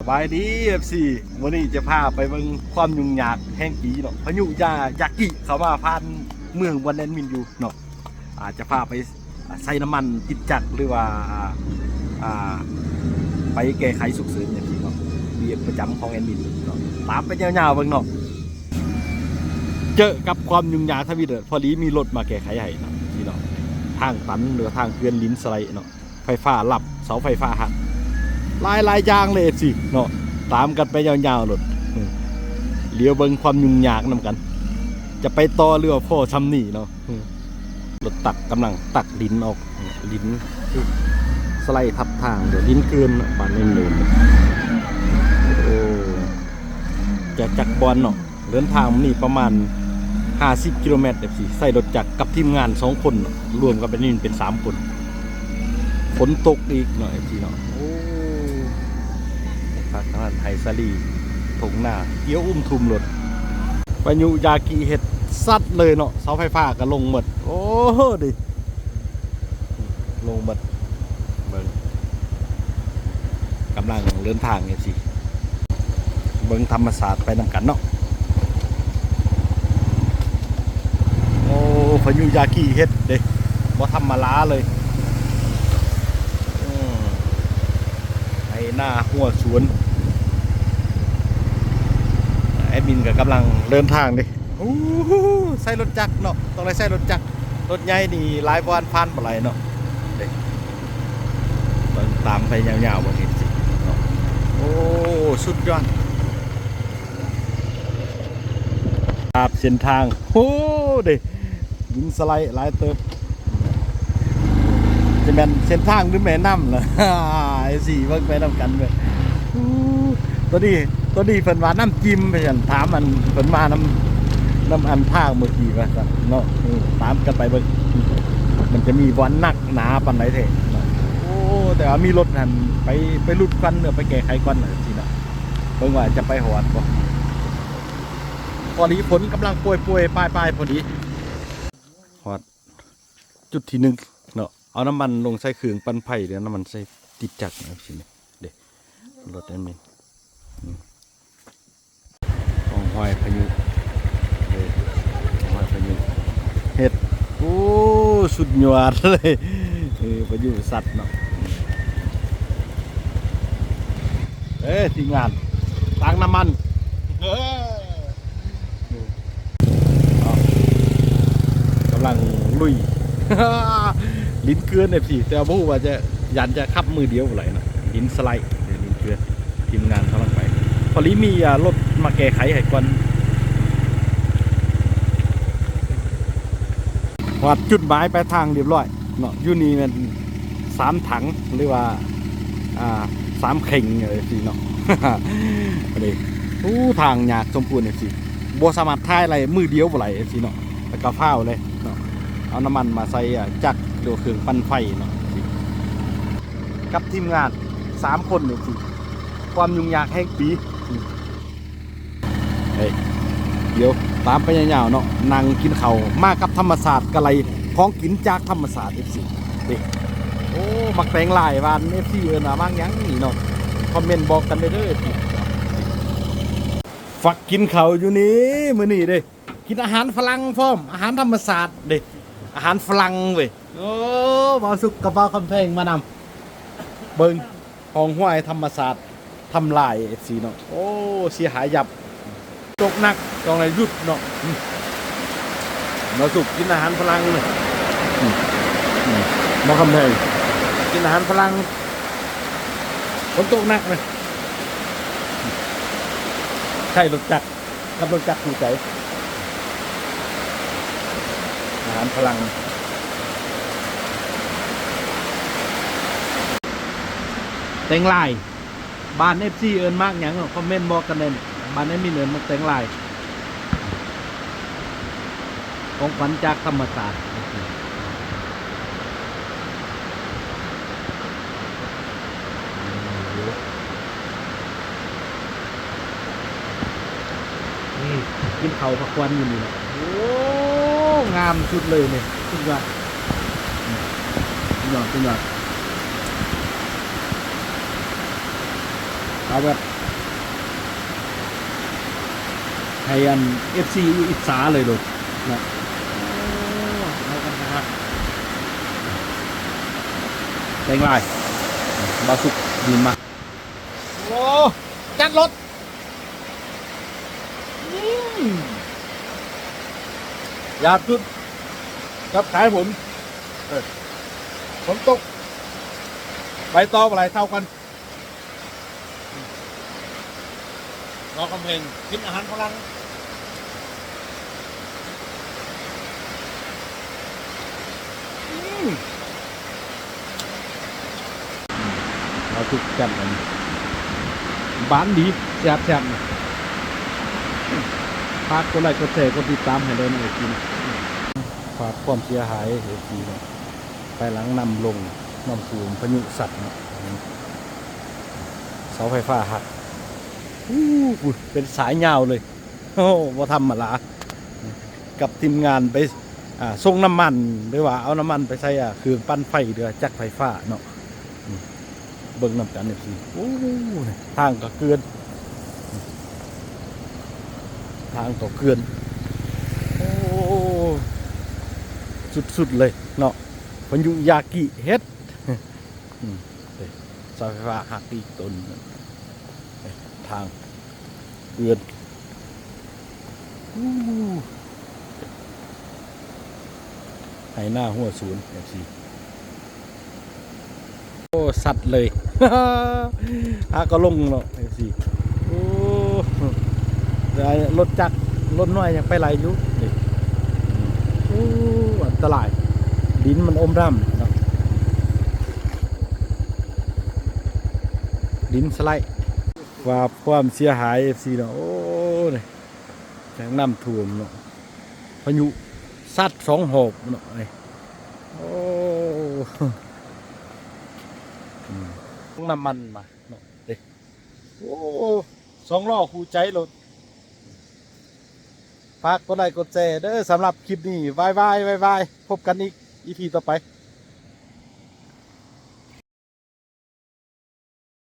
สบายดี FC วันนี้จะพาไปเบิ่งความยุ่งยากแห่งปีเนาะพายุยายากิเขามาผ่านเมืองวันแอนมินอยู่เนาะอาจจะพาไปใส่น้ำมันติดจักรหรือว่าอ่าไปแก้ไขสุกเสริญอย่างที่เนาะเบียประจำของแอนมินเนาะตามไปยาวๆเบิ่งเนาะเจอกับความยุ่งยากทวีเดอพอดีมีรถมาแก้ไขให้เนาะที่เนาะทางตันหรือทางเกลือนลิ้นสไลด์เนาะไฟฟ้าหลับเสาไฟฟ้าหัก ลายลายยางเลยสิเนาะตามกันไปยาวๆหลดเลี้ยวเบิ่งความยุ่งยากนำกัน จะไปต่อเรือพ่อทำนี่เนาะรถตักกำลังตักดินออกดินสไลด์ทับทางเดี๋ยวดินเกินบานเล่นเลยโอ้จะจักรบอลเนาะเดินทางนี่ประมาณ 50 กิโลเมตรเดี๋ยวสิใส่รถจักรกับทีมงานสองคน รวมกันเป็นนี่เป็นสามคนฝนตกอีกหน่อยพี่เนาะ โอ้พักทางด้านไทยซาลีถงหน้าเกี้ยวอุ้มทุมรถปายุยากิเห็ดซัดเลยเนาะเสาไฟฟ้าก็ลงหมด โอ้โหดิลงหมดเบิ่งกำลังเดินทางเนี่ยสิเบิ่งธรรมศาสตร์ไปนำกันเนาะโอ้พายุยากิเห็ดเด้บ่ธรรมลาเลยอืมไอ้หน้าหัวสวนแอ ดมินก็กำลังเดินทางดิโอ้โหใส่รถจักรเนาะต้องได้ใส่รถจักรรถใหญ่นี่หลายวันพันบ่ไหลเนาะเด้เบิ่งตามไปยาวๆบ่เห็นสิเนาะโอ้สุดยอดครับเส้นทางโอ้เด้ยิงสไลด์หลายเติบจะเป็นเส้นทางหรือแม่น้ำเหรอไอ้สี่เบิ่งไปน้ำกันเลยอู้ตัวนี้ ตัวนี้เพิ่นว่าน้ำจิ้มไปฉันถามมันเพิ่นมาน้ำน้ำอันภาคเมื่อกี้ว่าซั่นเนาะเออตามกันไปเบิ่งมันจะมีวันนักหนาปันไหนเท่เนาะโอ้แต่ว่ามีรถนั่นไปไปรุดกันเนอะไปแก้ไขกันน่ะสิเนาะเบิ่งว่าจะไปหอดบ่พอดีฝนกำลังป่วยป่วยปลายปลายพอดีหอดจุดที่หนึ่งเนาะเอาน้ำมันลงใส่เครื่องปั้นไผ่เดี๋ยวน้ำมันใส่ติดจักรนะสิเนี่ยเด็กรถนั่นเองอืมของ ห้อยพายุเด้ของห้อยพายุเห็ดโอ้สุดยอดเลยเออพายุสัตว์เนาะเอ้ทีมงานตังน้ำมันเอ้ยกำลังลุยลิ้นเกลือนเนี่ยสิแต่ว่าบ่รู้ว่าจะยันจะขับมือเดียวไหรเนะลิ้นสไลด์เดี๋ยวลิ้นเกลือนทีมงานเขาลังไปพอลีมีรถ มาแก้ไขให้ก่อนวัดจุดหมายไปทางเรียบร้อยเนาะยูนีมันสามถังหรือว่าอ่าสามเข่งเลยสิเนาะอันนี้อู้ทางยากสมควรเนี่ยสิบัสมารท่ายอะไรมือเดียวบ่ไหลสิเนาะแล้วก็ฟ้าเลยเนาะเอาน้ำมันมาใส่จักรดูเครื่องปั้นไฟเนาะกับทีมงานสามคนเนี่ยสิความยุ่งยากแห่งปี เฮ้ยเดี๋ยวตามไปยาวๆเนาะนั่งกินเขามากับธรรมศาสตร์กะไรของกินจากธรรมศาสตร์เอฟซีเด็โอ้มักแตงหลายวานเอฟซีเอินมาบ้างยังนี่เนาะคอมเมนต์บอกกันเด้เด้อสิฝักกินเขาอยู่นี่มือนี้เด้กินอาหารฝรั่งพร้อมอาหารธรรมศาสตร์เด็อาหารฝรั่งเว้ยโอ้บาสุกกระเป๋าคำแพงมานำเบิงห้องห้วยธรรมศาสตร์ทำลายเอฟซีเนาะโอ้เสียหายยับ ตกหนักตรงไหนยุดเนาะอืมบาสุกกินอาหารฝรั่งเลยอืมอืมบาคำแพงกินอาหารฝรั่งฝนตกหนักเลยใช่รถจักรขับรถจักรถูกใจอาหารพลังแตงลายบ้านเอฟซีเอินมากอย่างคอมเมนต์บอกกันเลย บ้านเอมีเอินมากแตงลาย ของขวัญจากธรรมศาสตร์นี่กินเขาวผักควันอยู่นี่นะโอ้ งามสุดเลยเนี่ยสุดยอดสุดยอดสุดยอดเอาแบบ ให้อันเอฟซีอิจฉาเลยลูกนะเอากันนะครับแตงลายบาสุกดีมากโอ้จัดรถอืมอยาจุดกับขายผลเออฝนตกใบตองอะไรเท่ากันรอกำเพงกินอาหารพลัง เรา ทุกจัดมันบ้านดีแซ่บแซ่บพากคนไรก็แชร์ก็ติดตามให้เลยนะไอ้กินฝากความเสียหายเสียทีนะไปหลังนำลงนำสูงพายุสัตว์นะเสาไฟฟ้าหักอู้เป็นสายยาวเลยโอ้ว่าทำมาละกับทีมงานไปส่งน้ำมันหรือว่าเอาน้ำมันไปใส่อะคือปั้นไฟเดือจักไฟฟ้าเนาะ เบิ่งนำกันเนี่ยสิโอ้ยทางก็เกลือนทางก็เกลือนโอ้สุดๆเลยเนาะพายุยากิเฮ็ดอืมเด้เสาไฟฟ้าหักอีกต้นหนึ่งเด้ทางเกลือนอู้ให้หน้าหัวศูนย์เอฟซีโอ้ สัตว์เลย อาก็ลงเนาะไอ้สิโอ้รถจักรรถน้อยยังไปไหลอยู่โอ้อันตรายดินมันอมร่ำเนาะดินสไลด์ว่าความเสียหายเอฟซีเนาะโอ้นี่แสงน้ำท่วมเนาะพายุซัดสองหอบเนาะนี่โอ้ น้ำมันมาเนาะเด็กโอ้สองล้อคู่ใจรถฝากกดไลค์กดแชร์เด้อสำหรับคลิปนี้บายบายบายบายพบกันอีกอีพีต่อไป